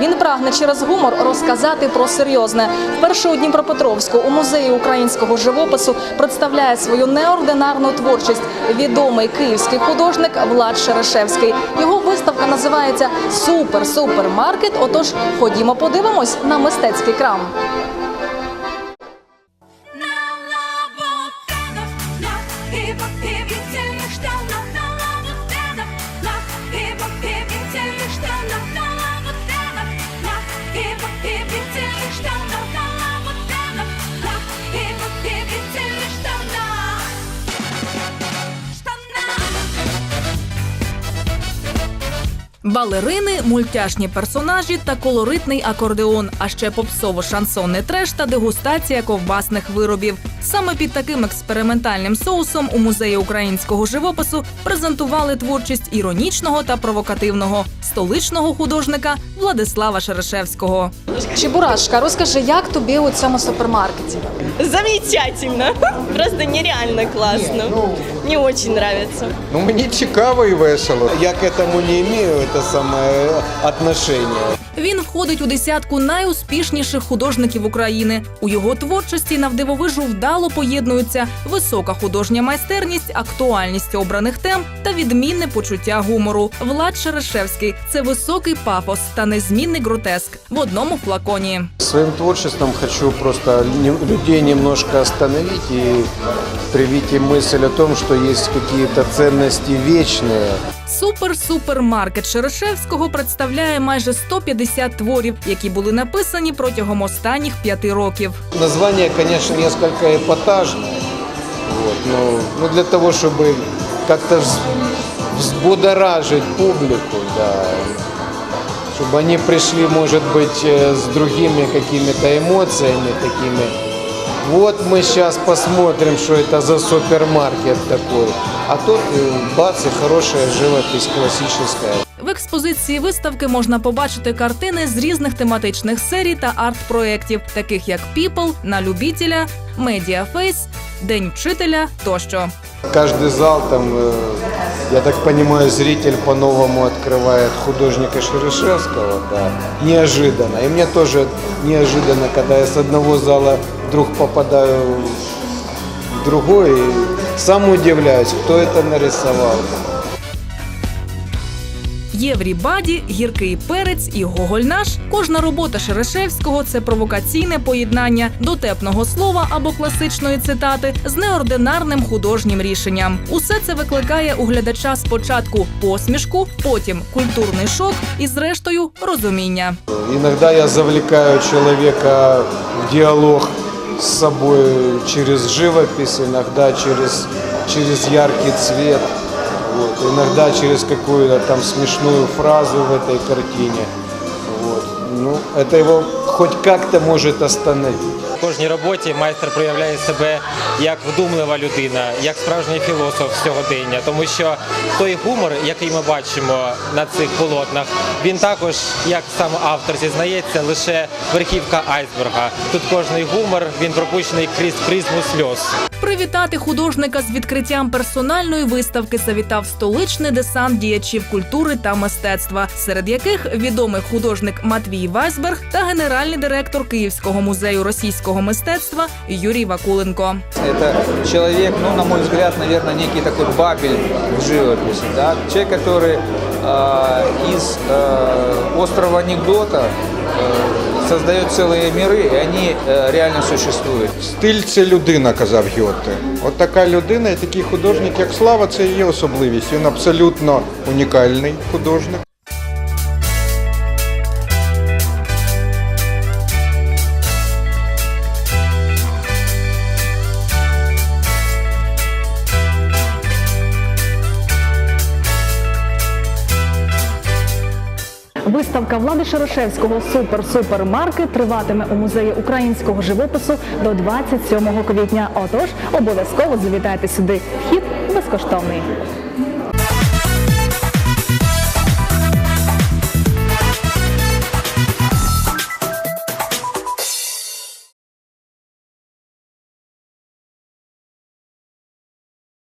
Він прагне через гумор розказати про серйозне. Вперше у Дніпропетровську у музеї українського живопису представляє свою неординарну творчість відомий київський художник Влад Шерешевський. Його виставка називається Супер супермаркет. Отож, ходімо подивимось на мистецький крам. Балерини, мультяшні персонажі та колоритний акордеон, а ще попсово-шансонний треш та дегустація ковбасних виробів. Саме під таким експериментальним соусом у музеї українського живопису презентували творчість іронічного та провокативного столичного художника Владислава Шерешевського. Чебурашка, розкажи, як тобі у цьому супермаркеті? Замечательно. Просто нереально классно. Мне очень нравится. Ну мені цікаво і весело. Я к этому не имею это самое отношение. Він входить у десятку найуспішніших художників України. У його творчості навдивовижу вдало поєднуються висока художня майстерність, актуальність обраних тем та відмінне почуття гумору. Влад Шерешевський це високий пафос та незмінний гротеск в одному флаконі. Своим творчеством хочу просто людей немножко остановить и привить им мысль о том, что есть какие-то ценности вечные. Супер-супермаркет Шерешевського представляє майже 150 творів, які були написані протягом останніх п'яти років. Название, конечно, несколько эпатажное, вот, но, но для того, чтобы как-то вз- взбудоражить публику, да, чтобы они пришли, может быть, э, с другими какими-то эмоциями такими. Вот мы сейчас посмотрим, что это за супермаркет такой. А тут э, бац, и хорошая живопись классическая. В експозиції виставки можна побачити картини з різних тематичних серій та арт-проєктів, таких як People, на любителя, Медіафейс, День вчителя тощо. Каждый зал там, э, я так понимаю, зритель по-новому открывает художника Шерешевского, да, неожиданно. И мне тоже неожиданно, когда я с одного зала вдруг попадаю в другой, и сам удивляюсь, кто это нарисовал. Єврібаді, гіркий перець і Гоголь наш. Кожна робота Шерешевського це провокаційне поєднання дотепного слова або класичної цитати з неординарним художнім рішенням. Усе це викликає у глядача спочатку посмішку, потім культурний шок і, зрештою, розуміння. Иногда я завлекаю человека в диалог с собой через живопись, иногда через, через яркий цвет, вот, иногда через какую-то там смешную фразу в этой картине. Вот. Ну, это его хоть как-то может остановить. Кожній роботі майстер проявляє себе як вдумлива людина, як справжній філософ сьогодення, тому що той гумор, який ми бачимо на цих полотнах, він також, як сам автор зізнається, лише верхівка айсберга. Тут кожний гумор він пропущений крізь призму сльоз. Привітати художника з відкриттям персональної виставки завітав столичний десант діячів культури та мистецтва, серед яких відомий художник Матвій Вайсберг та генеральний директор Київського музею російського мистецтва Юрій Вакуленко. Это человек, ну, на мой взгляд, наверное, некий такой бабель в живописи. Да? Человек, который э, из э, острова анекдота э, создает целые миры, и они э, реально существуют. Стиль це людина, казав Гьоте. От така людина і такий художник, як Слава, це і є особливість. Він абсолютно унікальний художник. Виставка Влади Шерешевського Супер-супермарки триватиме у музеї українського живопису до 27 квітня. Отож, обов'язково завітайте сюди. Вхід безкоштовний.